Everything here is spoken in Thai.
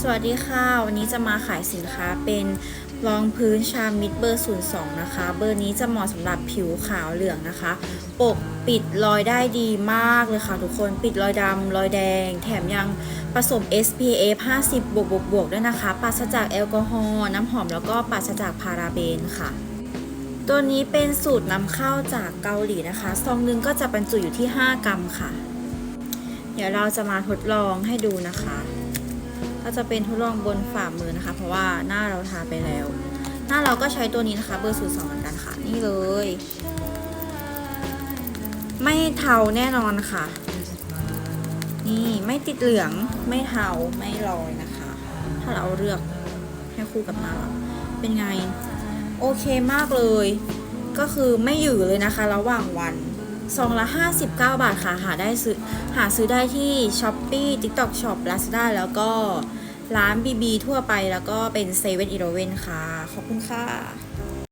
สวัสดีค่ะ วันนี้จะมาขายสินค้าเป็นรองพื้นชามิดเบอร์ 02 นะคะ เบอร์นี้จะเหมาะสำหรับผิวขาวเหลืองนะคะ ปกปิดรอยได้ดีมากเลยค่ะทุกคนปิดรอยดำรอยแดง แถมยังผสม SPF 50 บวกบวกบวกด้วยนะคะ ปราศจากแอลกอฮอล์น้ำหอมแล้วก็ปราศจากพาราเบนค่ะ ตัวนี้เป็นสูตรนำเข้าจากเกาหลีนะคะ ซองนึงก็จะบรรจุอยู่ที่ 5 กรัมค่ะ เดี๋ยวเราจะมาทดลองให้ดูนะคะ ก็จะเป็นทดลองบนฝ่ามือนะคะ เพราะว่าหน้าเราทาไปแล้ว หน้าเราก็ใช้ตัวนี้นะคะเบอร์ศูนย์สองเหมือนกันค่ะ นี่เลย ไม่เทาแน่นอนค่ะ นี่ไม่ติดเหลืองไม่เทาไม่ลอยนะคะ ถ้าเราเลือกให้คู่กับหน้าเราเป็นไง โอเคมากเลย ก็คือไม่หยือเลยนะคะ ระหว่างวัน ซองละ59 บาทค่ะ หาได้ซื้อหาซื้อได้ที่ s h อ p e e TikTok Shop Lazada แล้วก็ร้าน BB ทั่วไปแล้วก็เป็น7 e เ e ่ e อค่ะ ขอบคุณค่ะ